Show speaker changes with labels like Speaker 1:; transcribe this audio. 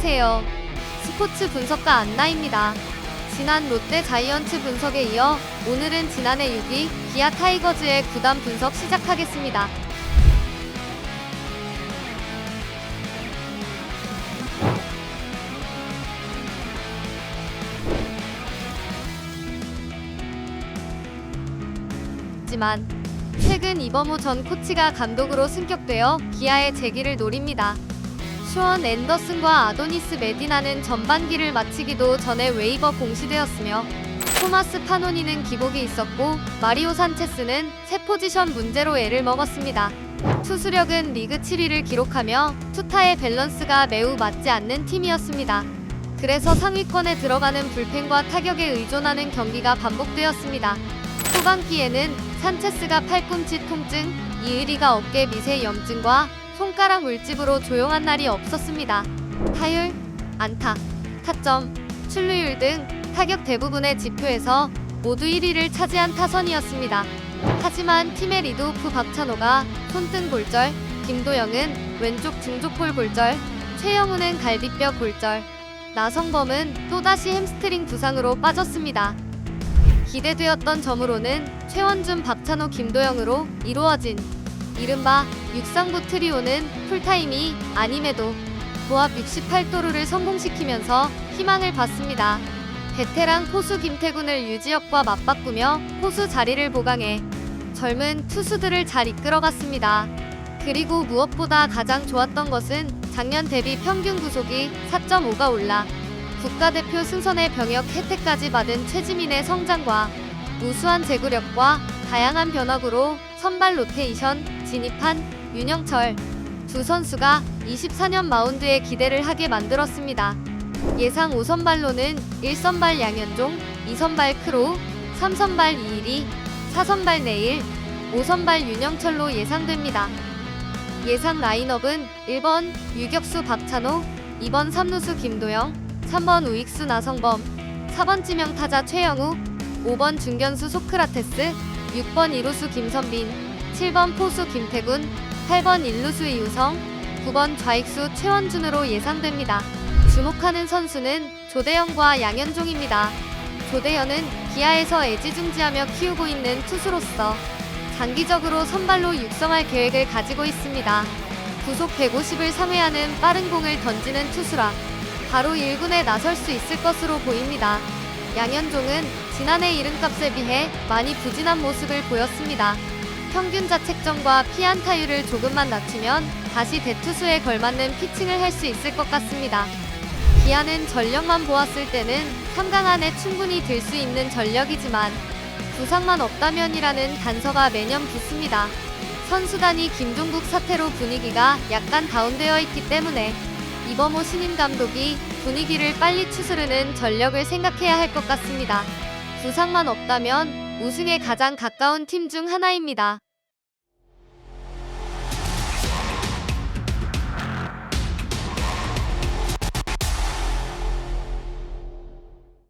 Speaker 1: 안녕하세요. 스포츠 분석가 안나입니다. 지난 롯데 자이언츠 분석에 이어 오늘은 지난해 6위 기아 타이거즈의 구단 분석 시작하겠습니다. 최근 이범호 전 코치가 감독으로 승격되어 기아의 재기를 노립니다. 슈원 앤더슨과 아도니스 메디나는 전반기를 마치기도 전에 웨이버 공시되었으며 토마스 파노니는 기복이 있었고 마리오 산체스는 새 포지션 문제로 애를 먹었습니다. 투수력은 리그 7위를 기록하며 투타의 밸런스가 매우 맞지 않는 팀이었습니다. 그래서 상위권에 들어가는 불펜과 타격에 의존하는 경기가 반복되었습니다. 후반기에는 산체스가 팔꿈치 통증, 이의리가 어깨 미세 염증과 손가락 물집으로 조용한 날이 없었습니다. 타율, 안타, 타점, 출루율 등 타격 대부분의 지표에서 모두 1위를 차지한 타선이었습니다. 하지만 팀의 리드오프 박찬호가 손등 골절, 김도영은 왼쪽 중족골 골절, 최영우는 갈비뼈 골절, 나성범은 또다시 햄스트링 부상으로 빠졌습니다. 기대되었던 점으로는 최원준, 박찬호, 김도영으로 이루어진 이른바 육상부 트리오는 풀타임이 아님에도 고압 68도루를 성공시키면서 희망을 받습니다. 베테랑 포수 김태군을 유지혁과 맞바꾸며 포수 자리를 보강해 젊은 투수들을 잘 이끌어갔습니다. 그리고 무엇보다 가장 좋았던 것은 작년 대비 평균 구속이 4.5가 올라 국가대표 승선의 병역 혜택까지 받은 최지민의 성장과 우수한 제구력과 다양한 변화구로 선발 로테이션 진입한 윤영철 두 선수가 24년 마운드에 기대를 하게 만들었습니다. 예상 5선발로는 1선발 양현종, 2선발 크로우, 3선발 이일이, 4선발 내일, 5선발 윤영철로 예상됩니다. 예상 라인업은 1번 유격수 박찬호, 2번 삼루수 김도영, 3번 우익수 나성범, 4번 지명타자 최영우, 5번 중견수 소크라테스, 6번 이루수 김선빈, 7번 포수 김태군, 8번 일루수 이우성, 9번 좌익수 최원준으로 예상됩니다. 주목하는 선수는 조대현과 양현종입니다. 조대현은 기아에서 애지중지하며 키우고 있는 투수로서 장기적으로 선발로 육성할 계획을 가지고 있습니다. 구속 150을 상회하는 빠른 공을 던지는 투수라 바로 1군에 나설 수 있을 것으로 보입니다. 양현종은 지난해 이름값에 비해 많이 부진한 모습을 보였습니다. 평균 자책점과 피안 타율을 조금만 낮추면 다시 대투수에 걸맞는 피칭을 할 수 있을 것 같습니다. 기아는 전력만 보았을 때는 3강 안에 충분히 들 수 있는 전력이지만 부상만 없다면이라는 단서가 매년 붙습니다. 선수단이 김종국 사태로 분위기가 약간 다운되어 있기 때문에 이범호 신임 감독이 분위기를 빨리 추스르는 전력을 생각해야 할 것 같습니다. 부상만 없다면 우승에 가장 가까운 팀 중 하나입니다.